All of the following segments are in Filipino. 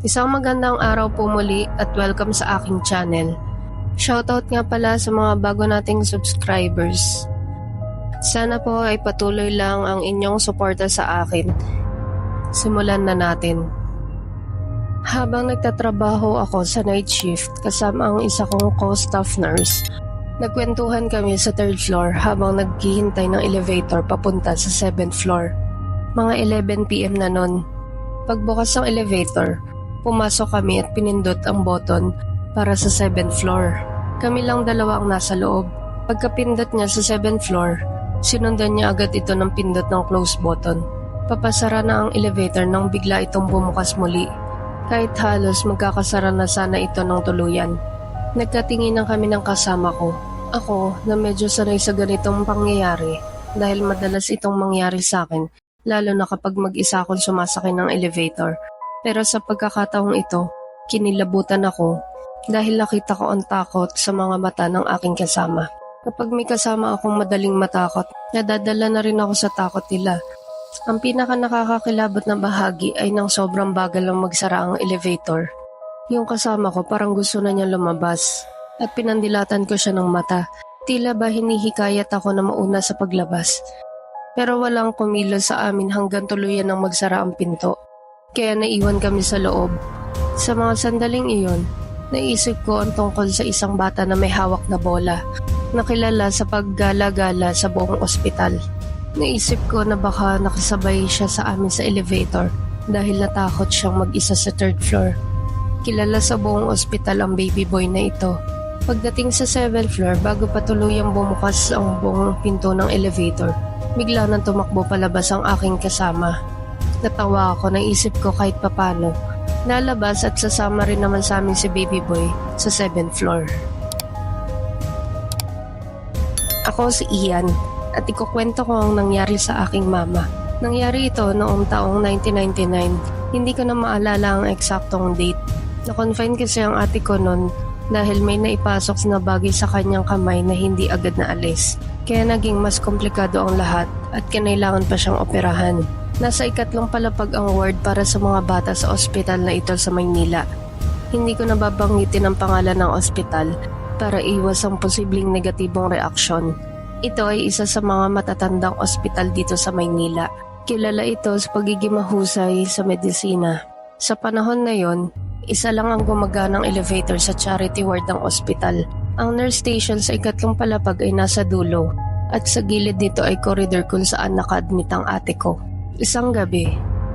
Isang magandang araw po muli at welcome sa aking channel. Shoutout nga pala sa mga bago nating subscribers. Sana po ay patuloy lang ang inyong suporta sa akin. Simulan na natin. Habang nagtatrabaho ako sa night shift kasama ang isa kong co-staff nurse, nagkwentuhan kami sa third floor habang naghihintay ng elevator papunta sa 7th floor. Mga 11pm na nun. Pagbukas ng elevator, pumasok kami at pinindot ang button para sa 7th floor. Kami lang dalawa ang nasa loob. Pagkapindot niya sa 7th floor, sinundan niya agad ito ng pindot ng close button. Papasara na ang elevator nang bigla itong bumukas muli. Kahit halos magkakasara na sana ito ng tuluyan. Nagkatinginan kami ng kasama ko. Ako na medyo sanay sa ganitong pangyayari dahil madalas itong mangyari sa akin lalo na kapag mag-isa akong sumasakay ng elevator. Pero sa pagkakataong ito, kinilabutan ako dahil nakita ko ang takot sa mga mata ng aking kasama. Kapag may kasama akong madaling matakot, nadadala na rin ako sa takot nila. Ang pinaka nakakakilabot na bahagi ay nang sobrang bagal lang magsara ang elevator. Yung kasama ko parang gusto na niya lumabas at pinandilatan ko siya ng mata. Tila ba hinihikayat ako na mauna sa paglabas. Pero walang kumilos sa amin hanggang tuluyan ng magsara ang pinto. Kaya naiwan kami sa loob. Sa mga sandaling iyon, naisip ko ang tungkol sa isang bata na may hawak na bola, nakilala sa paggala-gala sa buong ospital. Naisip ko na baka nakasabay siya sa amin sa elevator dahil natakot siyang mag-isa sa third floor. Kilala sa buong ospital ang baby boy na ito. Pagdating sa 7th floor, bago pa tuluyang bumukas ang buong pinto ng elevator, bigla nang tumakbo palabas ang aking kasama. Natawa ako, naisip ko kahit papano. Nalabas at sasama rin naman sa amin si baby boy sa 7th floor. Ako si Ian at ikukwento ko ang nangyari sa aking mama. Nangyari ito noong taong 1999. Hindi ko na maalala ang eksaktong date. Na-confine kasi ang ate ko noon dahil may naipasok na bagay sa kanyang kamay na hindi agad na alis. Kaya naging mas komplikado ang lahat at kinailangan pa siyang operahan. Nasa ikatlong palapag ang ward para sa mga bata sa ospital na ito sa Maynila. Hindi ko nababanggitin ang pangalan ng ospital para iwas ang posibleng negatibong reaksyon. Ito ay isa sa mga matatandang ospital dito sa Maynila. Kilala ito sa pagiging mahusay sa medisina. Sa panahon na yon, isa lang ang gumaganang elevator sa charity ward ng ospital. Ang nurse station sa ikatlong palapag ay nasa dulo at sa gilid nito ay corridor kung saan naka-admit ang ate ko. Isang gabi,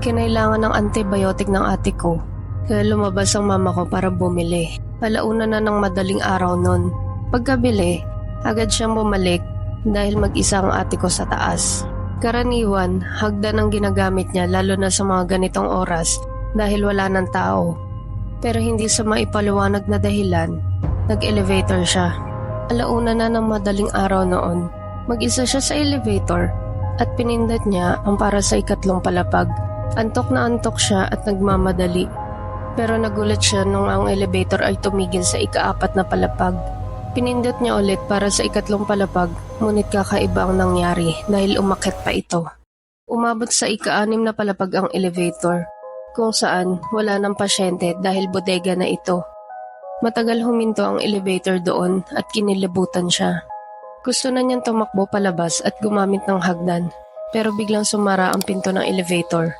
kinailangan ng antibiotic ng ate ko kaya lumabas ang mama ko para bumili. Palauna na ng madaling araw nun. Pagkabili, agad siyang bumalik dahil mag-isa ang ate ko sa taas. Karaniwan, hagdan ang ginagamit niya lalo na sa mga ganitong oras dahil wala ng tao. Pero hindi sa maipaliwanag na dahilan, nag-elevator siya. Alauna na ng madaling araw noon. Mag-isa siya sa elevator at pinindot niya ang para sa ikatlong palapag. Antok na antok siya at nagmamadali. Pero nagulat siya nung ang elevator ay tumigil sa ikaapat na palapag. Pinindot niya ulit para sa ikatlong palapag, ngunit kakaiba ang nangyari dahil umakit pa ito. Umabot sa ika-anim na palapag ang elevator, kung saan wala ng pasyente dahil bodega na ito. Matagal huminto ang elevator doon at kinilabutan siya. Gusto na niyang tumakbo palabas at gumamit ng hagdan, pero biglang sumara ang pinto ng elevator.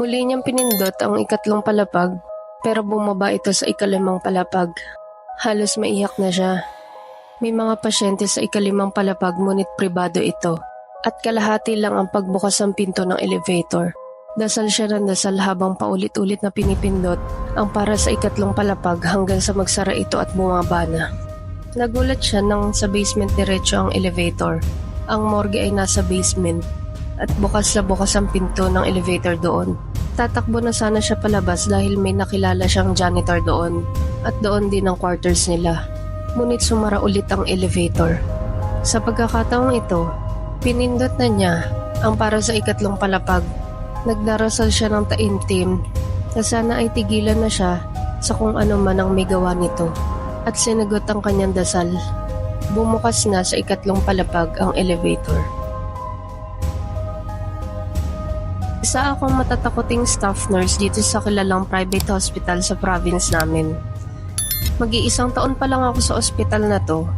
Muli niyang pinindot ang ikatlong palapag, pero bumaba ito sa ikalimang palapag. Halos maiyak na siya. May mga pasyente sa ikalimang palapag ngunit pribado ito at kalahati lang ang pagbukas ng pinto ng elevator. Dasal siya ng dasal habang paulit-ulit na pinipindot ang para sa ikatlong palapag hanggang sa magsara ito at bumaba na. Nagulat siya nang sa basement diretso ang elevator. Ang morgue ay nasa basement at bukas na bukas ang pinto ng elevator doon. Tatakbo na sana siya palabas dahil may nakilala siyang janitor doon at doon din ang quarters nila. Ngunit sumara ulit ang elevator. Sa pagkakataong ito, pinindot na niya ang para sa ikatlong palapag. Nagdarasal siya ng taimtim na sana ay tigilan na siya sa kung ano man ang may gawa nito at sinagot ang kanyang dasal. Bumukas na sa ikatlong palapag ang elevator. Isa akong matatakoting staff nurse dito sa kilalang private hospital sa province namin. Mag-iisang taon pa lang ako sa ospital na to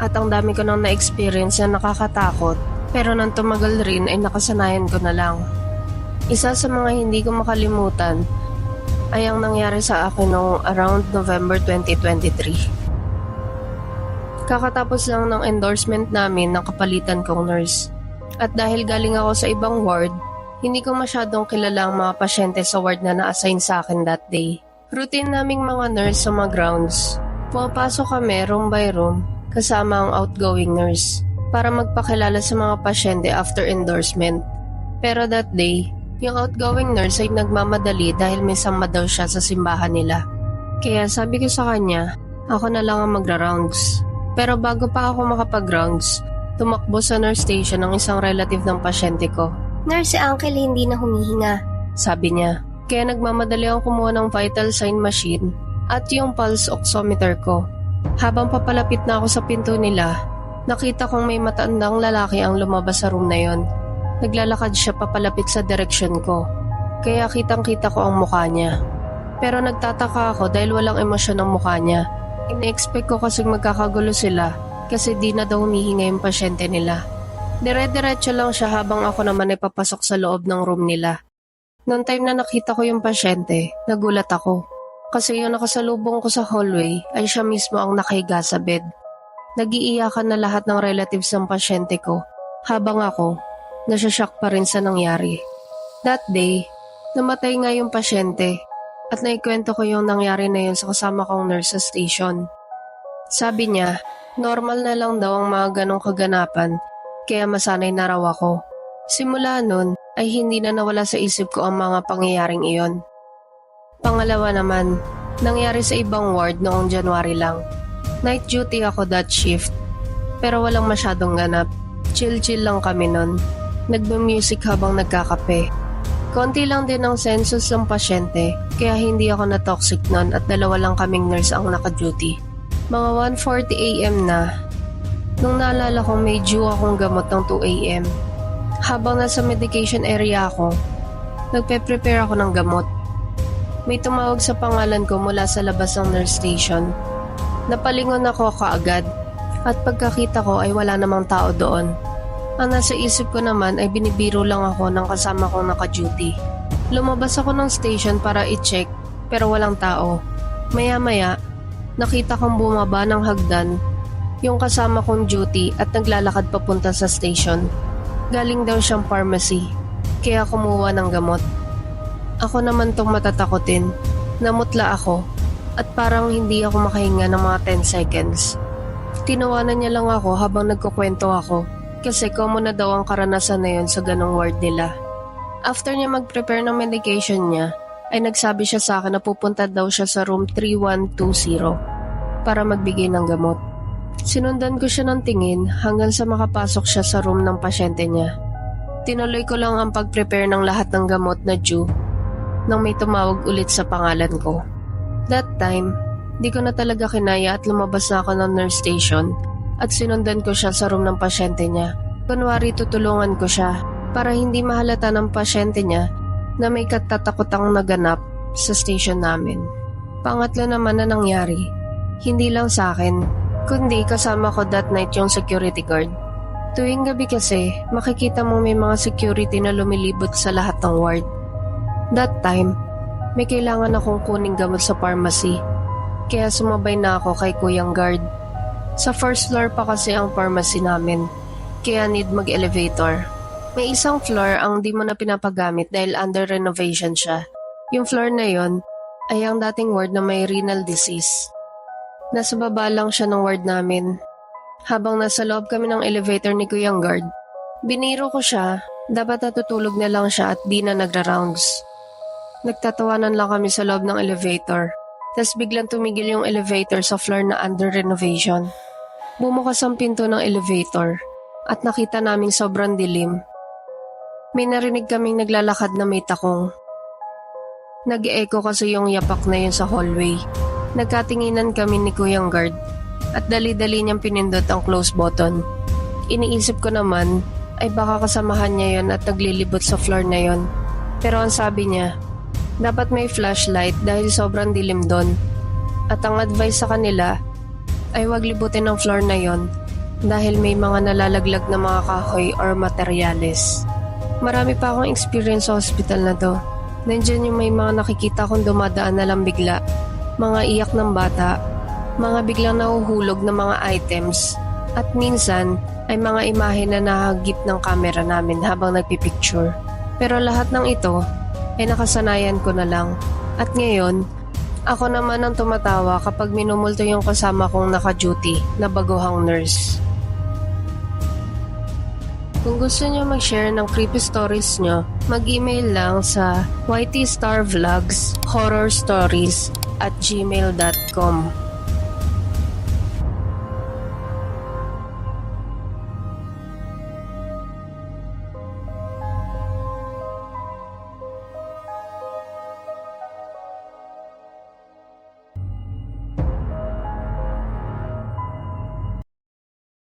at ang dami ko nang na-experience na nakakatakot pero nang tumagal rin ay nakasanayan ko na lang. Isa sa mga hindi ko makalimutan ay ang nangyari sa akin noong around November 2023. Kakatapos lang ng endorsement namin ng kapalitan kong nurse. At dahil galing ako sa ibang ward, hindi ko masyadong kilala ang mga pasyente sa ward na na-assign sa akin that day. Routine naming mga nurse sa mga grounds. Pumapasok kami room by room kasama ang outgoing nurse para magpakilala sa mga pasyente after endorsement. Pero that day, yung outgoing nurse ay nagmamadali dahil may sama daw siya sa simbahan nila. Kaya sabi ko sa kanya, ako na lang ang magra-rounds. Pero bago pa ako makapag-rounds, tumakbo sa nurse station ang isang relative ng pasyente ko. Nurse, si Uncle hindi na humihinga. Sabi niya. Kaya nagmamadali akong kumuha ng vital sign machine at yung pulse oximeter ko. Habang papalapit na ako sa pinto nila, nakita kong may matandang lalaki ang lumabas sa room na yon. Naglalakad siya papalapit sa direksyon ko. Kaya kitang kita ko ang mukha niya. Pero nagtataka ako dahil walang emosyon ang mukha niya. Ine-expect ko kasing magkakagulo sila kasi di na daw humihinga yung pasyente nila. Dire-diretso lang siya habang ako naman ay papasok sa loob ng room nila. Noong time na nakita ko yung pasyente, nagulat ako. Kasi yung nakasalubong ko sa hallway ay siya mismo ang nakahiga sa bed. Nagiiyakan na lahat ng relatives ng pasyente ko, habang ako, nasyashock pa rin sa nangyari. That day, namatay nga yung pasyente at naikwento ko yung nangyari na yun sa kasama kong nurse sa station. Sabi niya, normal na lang daw ang mga ganong kaganapan, kaya masanay na raw ako. Simula nun, ay hindi na nawala sa isip ko ang mga pangyayaring iyon. Pangalawa naman, nangyari sa ibang ward noong January lang. Night duty ako that shift, pero walang masyadong ganap. Chill-chill lang kami nun. Nagbe-music habang nagkakape. Konti lang din ang census ng pasyente, kaya hindi ako na-toxic nun at dalawa lang kaming nurse ang naka-duty. Mga 1.40 a.m. na, nung naalala kong may due akong gamot ng 2 a.m. Habang nasa medication area ako, nagpe-prepare ako ng gamot. May tumawag sa pangalan ko mula sa labas ng nurse station. Napalingon ako kaagad at pagkakita ko ay wala namang tao doon. Ang nasa isip ko naman ay binibiro lang ako ng kasama kong naka-duty. Lumabas ako ng station para i-check pero walang tao. Maya-maya, nakita kong bumaba ng hagdan yung kasama kong duty at naglalakad papunta sa station. Galing daw siyang pharmacy, kaya kumuha ng gamot. Ako naman tong matatakotin. Namutla ako at parang hindi ako makahinga ng mga 10 seconds. Tinawanan niya lang ako habang nagkukwento ako kasi common na daw ang karanasan na yun sa ganong ward nila. After niya mag-prepare ng medication niya, ay nagsabi siya sa akin na pupunta daw siya sa room 3120 para magbigay ng gamot. Sinundan ko siya ng tingin hanggang sa makapasok siya sa room ng pasyente niya. Tinuloy ko lang ang pag-prepare ng lahat ng gamot na due nang may tumawag ulit sa pangalan ko. That time, di ko na talaga kinaya at lumabas na ako ng nurse station at sinundan ko siya sa room ng pasyente niya. Kunwari tutulungan ko siya para hindi mahalata ng pasyente niya na may katatakotang naganap sa station namin. Pangatlo naman na nangyari, hindi lang sa akin, kundi kasama ko that night yung security guard. Tuwing gabi kasi, makikita mo may mga security na lumilibot sa lahat ng ward. That time, may kailangan akong kuning gamot sa pharmacy. Kaya sumabay na ako kay Kuyang Guard. Sa first floor pa kasi ang pharmacy namin, kaya need mag-elevator. May isang floor ang di mo na pinapagamit dahil under renovation siya. Yung floor na yon ay ang dating ward na may renal disease. Nasa baba lang siya ng ward namin. Habang nasa loob kami ng elevator ni Kuyang Guard, biniro ko siya, dapat natutulog na lang siya at di na nagra-rounds. Nagtatawanan lang kami sa loob ng elevator. Tapos biglang tumigil yung elevator sa floor na under renovation. Bumukas ang pinto ng elevator at nakita naming sobrang dilim. May narinig kaming naglalakad na may takong. Nag-echo kasi yung yapak na yun sa hallway. Nagkatinginan kami ni Kuyang Guard at dali-dali niyang pinindot ang close button. Iniisip ko naman ay baka kasamahan niya yon at naglilibot sa floor na yon. Pero ang sabi niya, dapat may flashlight dahil sobrang dilim doon. At ang advice sa kanila ay wag libutin ang floor na yon dahil may mga nalalaglag na mga kahoy or materyales. Marami pa akong experience sa hospital na to. Nandiyan yung may mga nakikita kong dumadaan na lang bigla, mga iyak ng bata, mga biglang nahuhulog na mga items, at minsan ay mga imahe na nahagip ng kamera namin habang nagpipicture. Pero lahat ng ito ay nakasanayan ko na lang. At ngayon, ako naman ang tumatawa kapag minumulto yung kasama kong naka-duty na baguhang nurse. Kung gusto nyo mag-share ng creepy stories nyo, mag-email lang sa ytstarvlogs horror stories at gmail.com.